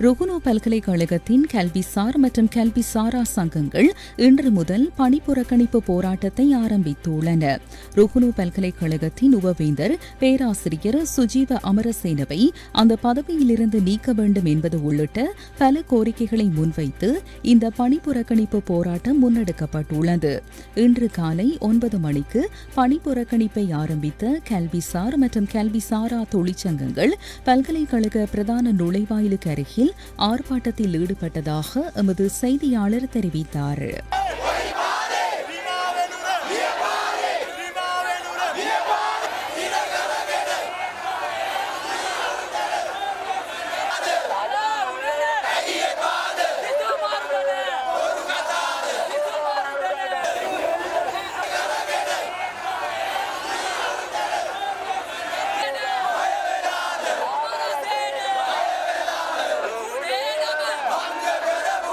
ருகுனோ பல்கலைக்கழகத்தின் கல்விசார் மற்றும் கல்விசாரா சங்கங்கள் இன்று முதல் பணிப்புறக்கணிப்பு போராட்டத்தை ஆரம்பித்துள்ளன. ருகுனோ பல்கலைக்கழகத்தின் உபவேந்தர் பேராசிரியர் சுஜீவ அமரசேனவை அந்த பதவியிலிருந்து நீக்க வேண்டும் என்பது உள்ளிட்ட பல கோரிக்கைகளை முன்வைத்து இந்த பணிப்புறக்கணிப்பு போராட்டம் முன்னெடுக்கப்பட்டுள்ளது. இன்று காலை ஒன்பது மணிக்கு பணிப்புறக்கணிப்பை ஆரம்பித்த கல்விசார் மற்றும் கல்விசாரா தொழிற்சங்கங்கள் பல்கலைக்கழக பிரதான நுழைவாயிலுக்கு அருகில் ஆர்ப்பாட்டத்தில் ஈடுபட்டதாக எமது செய்தியாளர் தெரிவித்தார்.